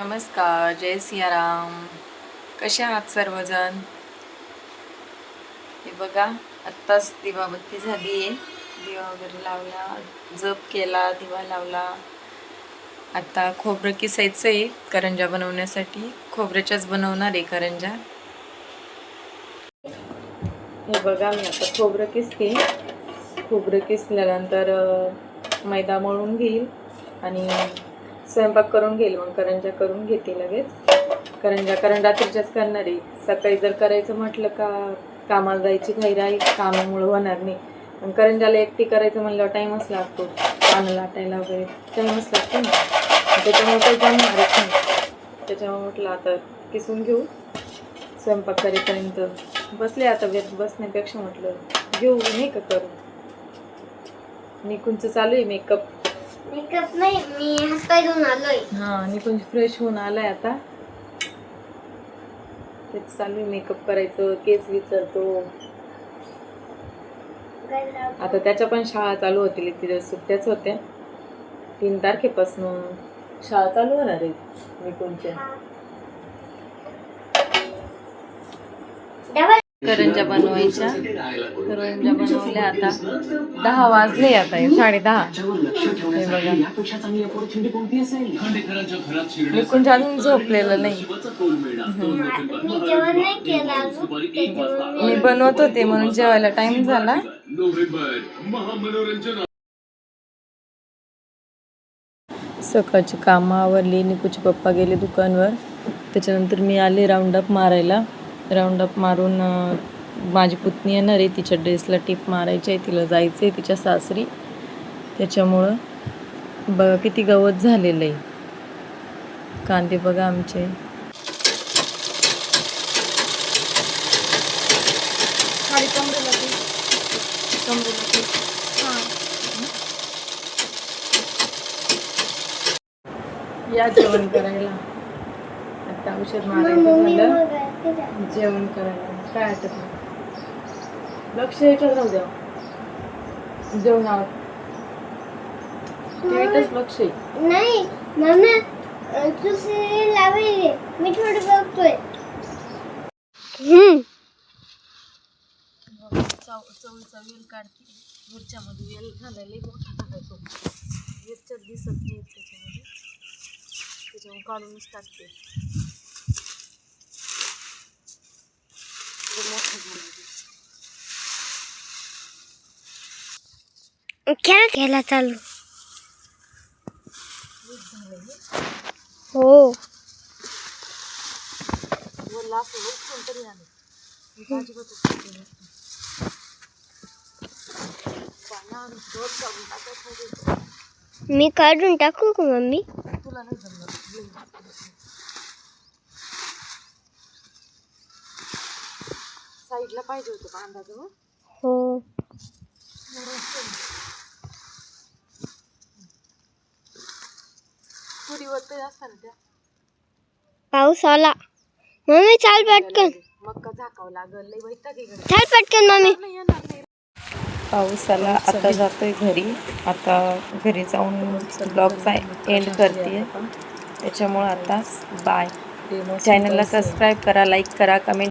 नमस्कार जय सियाराम. कसे आहात सर्वजण? हे बघा आत्ताच दिवाबत्ती झाली आहे दिवा वगैरे लावला जप केला दिवा लावला. आता खोबरं किसायचं आहे करंजा बनवण्यासाठी. खोबऱ्याच्याच बनवणार आहे करंजा. हे बघा मी आता खोबरं किसते. खोबरं किसल्यानंतर मैदा मळून घेईल आणि स्वयंपाक करून घेईल मग करंजा करून घेते लगेच. करंजा कारण रात्रीच्याच करणार आहे. सकाळी जर करायचं म्हटलं का कामाला जायची घाई आहे कामामुळं होणार नाही. पण करंजाला एकटी करायचं म्हणलं टाईमच लागतो. पानं लाटायला वगैरे टाईमच लागतो ना. त्याच्यामुळे काही जमणारच नाही. त्याच्यामुळे म्हटलं आता किसून घेऊ. स्वयंपाक करेपर्यंत. बसले आता व्यक्त बसण्यापेक्षा म्हटलं घेऊ नाही का करू? निकुंचं चालू आहे मेकअप मेकअप नाही मी हातपाय धुवून आलोय. हा निकुंज फ्रेश होऊन आलाय आता. तेच चालू आहे मेकअप करायचं केस विचारतो. आता त्याच्या पण शाळा चालू होतील इतके दिवस सुट्ट्याच होत्या. तीन तारखेपासून शाळा चालू होणार आहे निकुंजच्या डबल करंजा बनवायच्या. करंजा बनवल्या आता. दहा वाजले आता साडे दहा. हे बघा. अजून झोपलेलं नाही. मी बनवत होते म्हणून जेवायला टाइम झाला. सकाळची कामं आवरली निकूचे पप्पा गेले दुकानवर. त्याच्यानंतर मी आले राऊंडअप मारायला. राऊंडअप मारून माझी पुतणी येणार आहे तिच्या ड्रेसला टिप मारायची आहे तिला जायचं आहे तिच्या सासरी. त्याच्यामुळं बघा किती गवत झालेलं आहे. कांदे बघा आमचे. या जेवण करायला. आता औषध मारायचं झालं. जेवण करायला. काय नाही लक्ष याच्यात राहू द्या. जेवणावर टीव्हीतच लक्ष आहे नाही मम्मी अं, तू सिरियल लावली मी थोडं बघतोय. चवळीचा वेल काढते. मिरच्यामध्ये वेल घालायला मोठा टाकायचो मिरच्यात दिसत नाही त्याच्यामध्ये. त्याच्यामुळे काढूनच टाकते थोडं मोठं घालायचं. खेळ खेळा चालू. हो. तरी मी काढून टाकू का मम्मी? तुला नाही साईडला पाहिजे होतं बांधाचं हो. असताना त्या. पाऊस आला. मम्मी चाल पटकन. मक्का झाकावं लागल. लई वैताग. चाल पटकन मम्मी. नाही येणार नाही. पाऊस आला. आता जातोय घरी. आता घरी जाऊन ब्लॉगचा एंड करते. त्याच्यामुळं आता बाय. चॅनलला सबस्क्राईब करा लाईक करा कमेंट